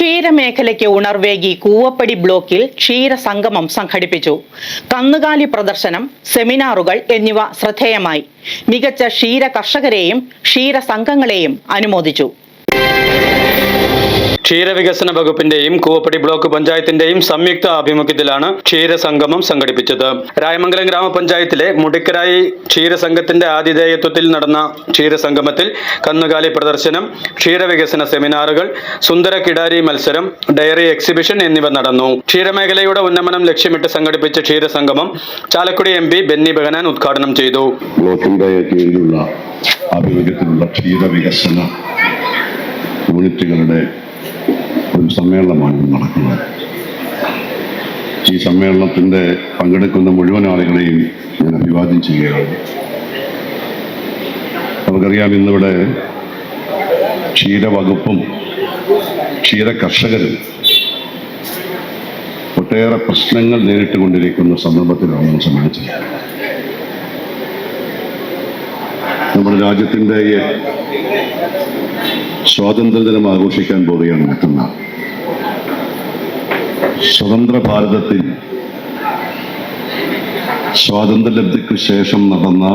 ക്ഷീരമേഖലയ്ക്ക് ഉണർവേകി കൂവപ്പടി ബ്ലോക്കിൽ ക്ഷീരസംഗമം സംഘടിപ്പിച്ചു. കന്നുകാലി പ്രദർശനം സെമിനാറുകൾ എന്നിവ ശ്രദ്ധേയമായി. മികച്ച ക്ഷീര കർഷകരെയും ക്ഷീരസംഘങ്ങളെയും അനുമോദിച്ചു. ക്ഷീരവികസന വകുപ്പിന്റെയും കൂവപ്പടി ബ്ലോക്ക് പഞ്ചായത്തിന്റെയും സംയുക്ത ആഭിമുഖ്യത്തിലാണ് ക്ഷീരസംഗമം സംഘടിപ്പിച്ചത്. രായമംഗലം ഗ്രാമപഞ്ചായത്തിലെ മുടിക്കരായി ക്ഷീരസംഘത്തിന്റെ ആതിഥേയത്വത്തിൽ നടന്ന ക്ഷീരസംഗമത്തിൽ കന്നുകാലി പ്രദർശനം ക്ഷീരവികസന സെമിനാറുകൾ സുന്ദര കിടാരി മത്സരം ഡയറി എക്സിബിഷൻ എന്നിവ നടന്നു. ക്ഷീരമേഖലയുടെ ഉന്നമനം ലക്ഷ്യമിട്ട് സംഘടിപ്പിച്ച ക്ഷീരസംഗമം ചാലക്കുടി എം പി ബെന്നി ബെഹനാൻ ഉദ്ഘാടനം ചെയ്തു. ആഭിമുഖ്യത്തിലുള്ള ക്ഷീരവികസന യൂണിറ്റുകളുടെ ഒരു സമ്മേളനമാണ് നടക്കുന്നത്. ഈ സമ്മേളനത്തിന്റെ പങ്കെടുക്കുന്ന മുഴുവൻ ആളുകളെയും ഞാൻ അഭിവാദ്യം ചെയ്യുകയാണ്. നമുക്കറിയാം ഇന്നിവിടെ ക്ഷീരവകുപ്പും ക്ഷീര കർഷകരും ഒട്ടേറെ പ്രശ്നങ്ങൾ നേരിട്ടുകൊണ്ടിരിക്കുന്ന സന്ദർഭത്തിലാണ് നമ്മൾ സമ്മേളിച്ചത്. നമ്മുടെ രാജ്യത്തിന്റെ സ്വാതന്ത്ര്യ സ്വാതന്ത്ര്യദിനം ആഘോഷിക്കാൻ പോവുകയാണ് മറ്റന്നാൾ. സ്വതന്ത്ര ഭാരതത്തിൽ സ്വാതന്ത്ര്യലബ്ധിക്ക് ശേഷം നടന്ന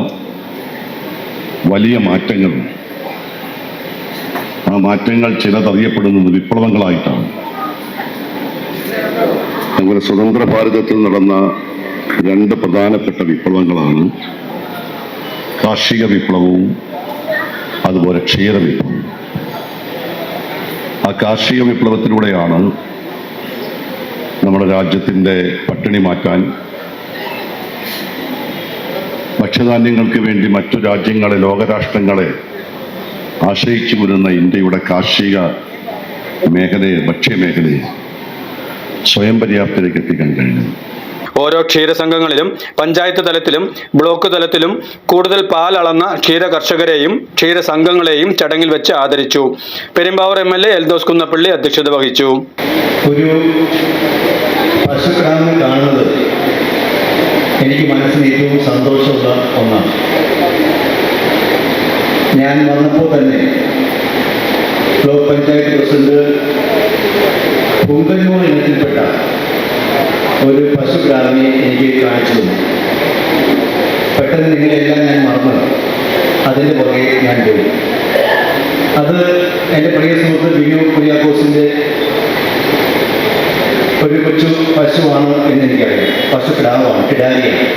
വലിയ മാറ്റങ്ങൾ. ആ മാറ്റങ്ങൾ ചിലതറിയപ്പെടുന്നത് വിപ്ലവങ്ങളായിട്ടാണ്. നമ്മുടെ സ്വതന്ത്ര ഭാരതത്തിൽ നടന്ന രണ്ട് പ്രധാനപ്പെട്ട വിപ്ലവങ്ങളാണ് കാർഷിക വിപ്ലവവും അതുപോലെ ക്ഷീര വിപ്ലവവും. ആ കാർഷിക വിപ്ലവത്തിലൂടെയാണ് നമ്മുടെ രാജ്യത്തിന്റെ പട്ടിണി മാറ്റാൻ ഭക്ഷ്യധാന്യങ്ങൾക്ക് വേണ്ടി മറ്റു രാജ്യങ്ങളെ ലോകരാഷ്ട്രങ്ങളെ ആശ്രയിച്ചു വരുന്ന ഇന്ത്യയുടെ കാർഷിക മേഖലയെ ഭക്ഷ്യമേഖലയെ സ്വയം പര്യാപ്തതയിലേക്ക് എത്തിക്കാൻ കഴിഞ്ഞു. ഓരോ ക്ഷീരസംഘങ്ങളിലും പഞ്ചായത്ത് തലത്തിലും ബ്ലോക്ക് തലത്തിലും കൂടുതൽ പാൽ അളന്ന ക്ഷീര കർഷകരെയും ക്ഷീരസംഘങ്ങളെയും ചടങ്ങിൽ വെച്ച് ആദരിച്ചു. Perumbavoor M L A Eldhose Kunnappilly അധ്യക്ഷത വഹിച്ചു. ഒരു എനിക്ക് മനസ്സിന് ഏറ്റവും സന്തോഷമുള്ള ഒന്നാണ്. ഞാൻ വന്നപ്പോൾ തന്നെ ബ്ലോക്ക് പഞ്ചായത്ത് പ്രസിഡന്റ് പുങ്കന്നൂർ ഇനത്തിൽപ്പെട്ട ഒരു പശുക്കാരനെ എനിക്ക് കാണിച്ചു തന്നു പെട്ടെന്ന് നിങ്ങളെല്ലാം ഞാൻ മറന്നു. അതിന്റെ പുറകെ ഞാൻ പോയി. അത് എന്റെ പ്രിയ സുഹൃത്ത് ബിനു കുര്യാക്കോസിന്റെ ഒരു കൊച്ചു പശുവാണ് എന്ന് എനിക്കറിയാം. പശു കിടാവാണ് കിടാരിയാണ്.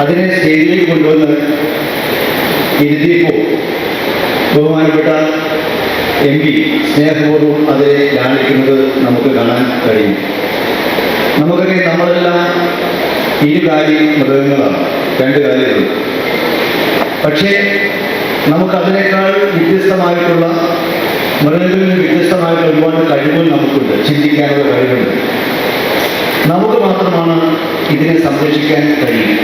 അതിനെ സ്റ്റേജിലേക്ക് കൊണ്ടുവന്ന് ഇരുത്തിയപ്പോൾ ബഹുമാനപ്പെട്ട എം പി സ്നേഹപൂർവം അതിനെ ലാളിക്കുന്നത് നമുക്ക് കാണാൻ കഴിയും. നമുക്കറിയാം നമ്മളെല്ലാം ഇരുകാലി മൃഗങ്ങളാണ്. രണ്ട് കാര്യങ്ങൾ. പക്ഷേ നമുക്കതിനേക്കാൾ വ്യത്യസ്തമായിട്ടുള്ള മൃഗങ്ങളിൽ നിന്ന് വ്യത്യസ്തമായിട്ടുള്ള ഒരുപാട് കഴിവുകൾ നമുക്കുണ്ട്. ചിന്തിക്കാനുള്ള കഴിവുണ്ട്. നമുക്ക് മാത്രമാണ് ഇതിനെ സംരക്ഷിക്കാൻ കഴിയും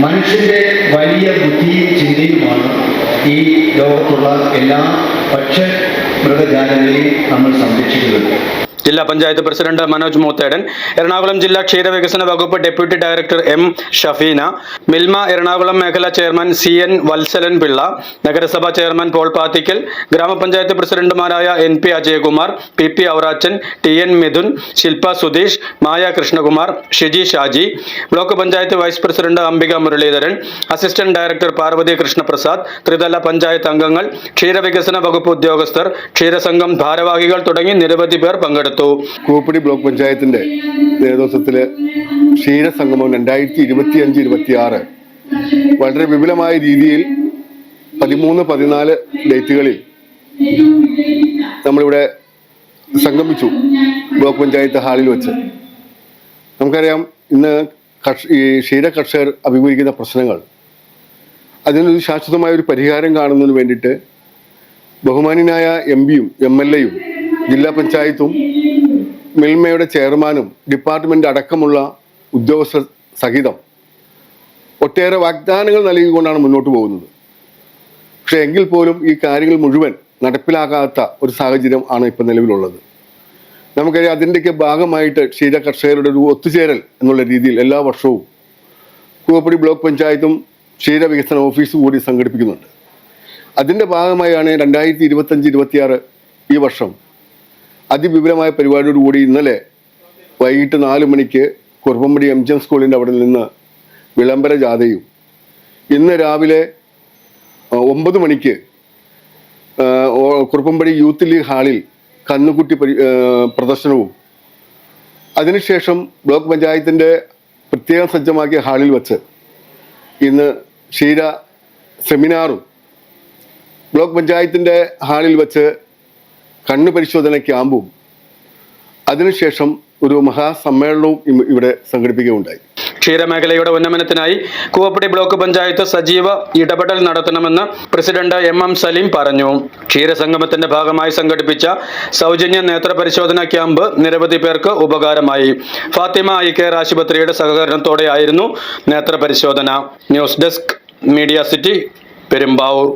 മനുഷ്യന്റെ വലിയ ബുദ്ധിയും ചിന്തയുമാണ് ഈ ലോകത്തുള്ള എല്ലാ പക്ഷ മൃഗജാലങ്ങളെയും നമ്മൾ സംരക്ഷിക്കുന്നത്. ജില്ലാ പഞ്ചായത്ത് പ്രസിഡന്റ് മനോജ് മൂത്തേടൻ എറണാകുളം ജില്ലാ ക്ഷീരവികസന വകുപ്പ് deputy director M Shafeena Milma Ernakulam മേഖലാ chairman C N Valsalan Pillai നഗരസഭാ ചെയർമാൻ പോൾ പാത്തിക്കൽ ഗ്രാമപഞ്ചായത്ത് പ്രസിഡന്റുമാരായ N P Ajayakumar P P Aurachan T N Mithun Shilpa Sudheesh Maya Krishnakumar Shiji Shaji block panchayat vice president Ambika Muraleedharan assistant director Parvathy Krishnaprasad ത്രിതല പഞ്ചായത്ത് അംഗങ്ങൾ ക്ഷീരവികസന വകുപ്പ് ഉദ്യോഗസ്ഥർ ക്ഷീരസംഘം ഭാരവാഹികൾ തുടങ്ങി നിരവധി പേർ പങ്കെടുത്തു. കൂപ്പടി ബ്ലോക്ക് പഞ്ചായത്തിന്റെ നേതൃത്വത്തിൽ ക്ഷീരസംഗമം രണ്ടായിരത്തി ഇരുപത്തി അഞ്ച് ഇരുപത്തി ആറ് വളരെ വിപുലമായ രീതിയിൽ പതിമൂന്ന് പതിനാല് ഡേറ്റുകളിൽ നമ്മളിവിടെ സംഗമിച്ചു ബ്ലോക്ക് പഞ്ചായത്ത് ഹാളിൽ വെച്ച്. നമുക്കറിയാം ഇന്ന് കർഷ ഈ ക്ഷീര കർഷകർ അഭിമുഖീകരിക്കുന്ന പ്രശ്നങ്ങൾ. അതിനൊരു ശാശ്വതമായ ഒരു പരിഹാരം കാണുന്നതിന് വേണ്ടിയിട്ട് ബഹുമാനിയായ എം പിയും എം എൽ എയും ജില്ലാ പഞ്ചായത്തും മിൽമയുടെ ചെയർമാനും ഡിപ്പാർട്ട്മെന്റ് അടക്കമുള്ള ഉദ്യോഗസ്ഥ സഹിതം ഒട്ടേറെ വാഗ്ദാനങ്ങൾ നൽകിക്കൊണ്ടാണ് മുന്നോട്ട് പോകുന്നത്. പക്ഷേ എങ്കിൽ പോലും ഈ കാര്യങ്ങൾ മുഴുവൻ നടപ്പിലാകാത്ത ഒരു സാഹചര്യം ആണ് ഇപ്പം നിലവിലുള്ളത്. നമുക്കറിയാം അതിന്റെയൊക്കെ ഭാഗമായിട്ട് ക്ഷീര കർഷകരുടെ ഒരു ഒത്തുചേരൽ എന്നുള്ള രീതിയിൽ എല്ലാ വർഷവും കൂവപ്പടി ബ്ലോക്ക് പഞ്ചായത്തും ക്ഷീര വികസന ഓഫീസും കൂടി സംഘടിപ്പിക്കുന്നുണ്ട്. അതിന്റെ ഭാഗമായാണ് രണ്ടായിരത്തി ഇരുപത്തഞ്ച് ഇരുപത്തിയാറ് ഈ വർഷം അതിവിപുലമായ പരിപാടിയോടുകൂടി ഇന്നലെ വൈകിട്ട് നാല് മണിക്ക് കുറുപ്പമ്പടി എം ജി എം സ്കൂളിന്റെ അവിടെ നിന്ന് വിളംബര ജാഥയും. ഇന്ന് രാവിലെ ഒമ്പത് മണിക്ക് കുറുപ്പമ്പടി യൂത്ത് ലീഗ് ഹാളിൽ കന്നുകുട്ടി പ്രദർശനവും. അതിനുശേഷം ബ്ലോക്ക് പഞ്ചായത്തിന്റെ പ്രത്യേകം സജ്ജമാക്കിയ ഹാളിൽ വച്ച് ഇന്ന് ക്ഷീര സെമിനാറും. ബ്ലോക്ക് പഞ്ചായത്തിന്റെ ഹാളിൽ വച്ച് കണ്ണു പരിശോധന ക്യാമ്പും അതിനുശേഷം ഒരു മഹാസമ്മേളനവും ഇവിടെ സംഘടിപ്പിക്കുകയുണ്ടായി. ക്ഷീരമേഖലയുടെ ഉന്നമനത്തിനായി കൂവപ്പടി ബ്ലോക്ക് പഞ്ചായത്ത് സജീവ ഇടപെടൽ നടത്തണമെന്ന് പ്രസിഡന്റ് എം എം സലീം പറഞ്ഞു. ക്ഷീരസംഗമത്തിന്റെ ഭാഗമായി സംഘടിപ്പിച്ച സൗജന്യ നേത്ര പരിശോധനാ ക്യാമ്പ് നിരവധി പേർക്ക് ഉപകാരമായി. ഫാത്തിമ ഐ കെയർ ആശുപത്രിയുടെ സഹകരണത്തോടെയായിരുന്നു നേത്ര പരിശോധന. News desk media city Perumbavoor.